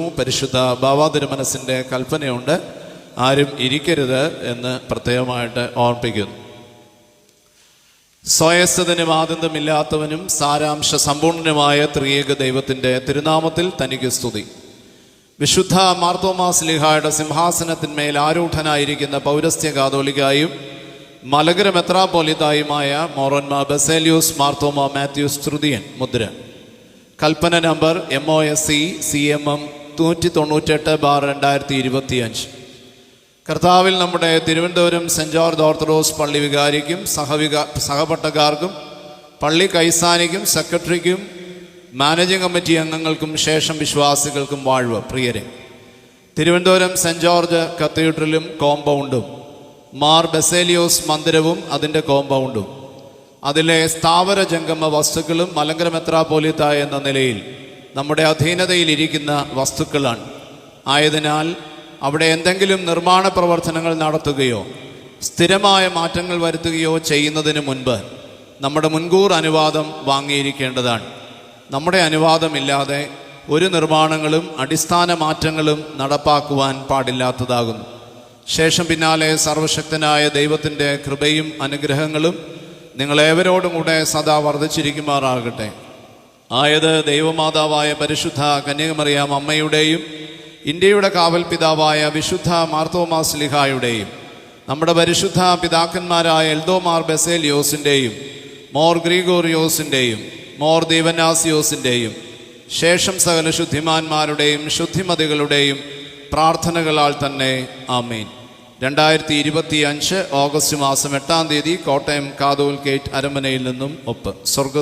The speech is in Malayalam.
പരിശുദ്ധ ബാവാതിരുമനസിന്റെ കൽപ്പനയുണ്ട്. ആരും ഇരിക്കരുത് എന്ന് പ്രത്യേകമായിട്ട് ഓർമ്മിപ്പിക്കുന്നു. സ്വയസ്ഥതനും ആനന്ദമില്ലാത്തവനും സാരാംശ സമ്പൂർണനുമായ ത്രിയേക ദൈവത്തിന്റെ തിരുനാമത്തിൽ തനിക്ക് സ്തുതി. വിശുദ്ധ മാർത്തോമാ സ്ലിഹായുടെ സിംഹാസനത്തിന്മേൽ ആരൂഢനായിരിക്കുന്ന പൗരസ്ത്യ കാതോലിക്കായും മലകര മെത്രാപോലിതായുമായ മോറോന്മാ ബസേലിയോസ് മാർത്തോമ മാത്യൂസ് ശ്രുതിയൻ മുദ്ര. കൽപ്പന number M O S C C M M നൂറ്റി തൊണ്ണൂറ്റെട്ട് ബാർ രണ്ടായിരത്തി ഇരുപത്തിയഞ്ച് കർത്താവിൽ നമ്മുടെ തിരുവനന്തപുരം സെന്റ് ജോർജ് ഓർത്തഡോക്സ് പള്ളി വികാരിക്കും സഹവിക സഹപട്ടക്കാർക്കും പള്ളി കൈസാനിക്കും സെക്രട്ടറിക്കും മാനേജിംഗ് കമ്മിറ്റി അംഗങ്ങൾക്കും ശേഷം വിശ്വാസികൾക്കും വാഴ്വ്. പ്രിയരെ തിരുവനന്തപുരം സെന്റ് ജോർജ് കത്തീഡ്രലും കോമ്പൗണ്ടും മാർ ബസേലിയോസ് മന്ദിരവും അതിന്റെ കോമ്പൗണ്ടും. അതിലെ സ്ഥാവര ജംഗമ വസ്തുക്കളും മലങ്കര മെത്രാപോലിത്ത എന്ന നിലയിൽ നമ്മുടെ അധീനതയിലിരിക്കുന്ന വസ്തുക്കളാണ്. ആയതിനാൽ അവിടെ എന്തെങ്കിലും നിർമ്മാണ പ്രവർത്തനങ്ങൾ നടത്തുകയോ സ്ഥിരമായ മാറ്റങ്ങൾ വരുത്തുകയോ ചെയ്യുന്നതിന് മുൻപ് നമ്മുടെ മുൻകൂർ അനുവാദം വാങ്ങിയിരിക്കേണ്ടതാണ്. നമ്മുടെ അനുവാദമില്ലാതെ ഒരു നിർമ്മാണങ്ങളും അടിസ്ഥാന മാറ്റങ്ങളും നടപ്പാക്കുവാൻ പാടില്ലാത്തതാകുന്നു. ശേഷം പിന്നാലെ സർവശക്തനായ ദൈവത്തിന്റെ കൃപയും അനുഗ്രഹങ്ങളും നിങ്ങളേവരോടും കൂടെ സദാ വർദ്ധിച്ചിരിക്കുമാറാകട്ടെ. ആയത് ദൈവമാതാവായ പരിശുദ്ധ കന്യകമറിയാം അമ്മയുടെയും ഇന്ത്യയുടെ കാവൽ പിതാവായ വിശുദ്ധ മാർത്തോമാ സ്ലിഹായുടെയും നമ്മുടെ പരിശുദ്ധ പിതാക്കന്മാരായ എൽദോമാർ ബെസേലിയോസിന്റെയും മോർ ഗ്രീഗോറിയോസിന്റെയും മോർ ദീവനാസിയോസിന്റെയും ശേഷം സകല ശുദ്ധിമാന്മാരുടെയും ശുദ്ധിമതികളുടെയും പ്രാർത്ഥനകളാൽ തന്നെ ആമീൻ. രണ്ടായിരത്തി ഇരുപത്തി അഞ്ച് ഓഗസ്റ്റ് മാസം എട്ടാം തീയതി കോട്ടയം കാതോൽ ഗേറ്റ് അരമനയിൽ നിന്നും ഒപ്പ്. സ്വർഗ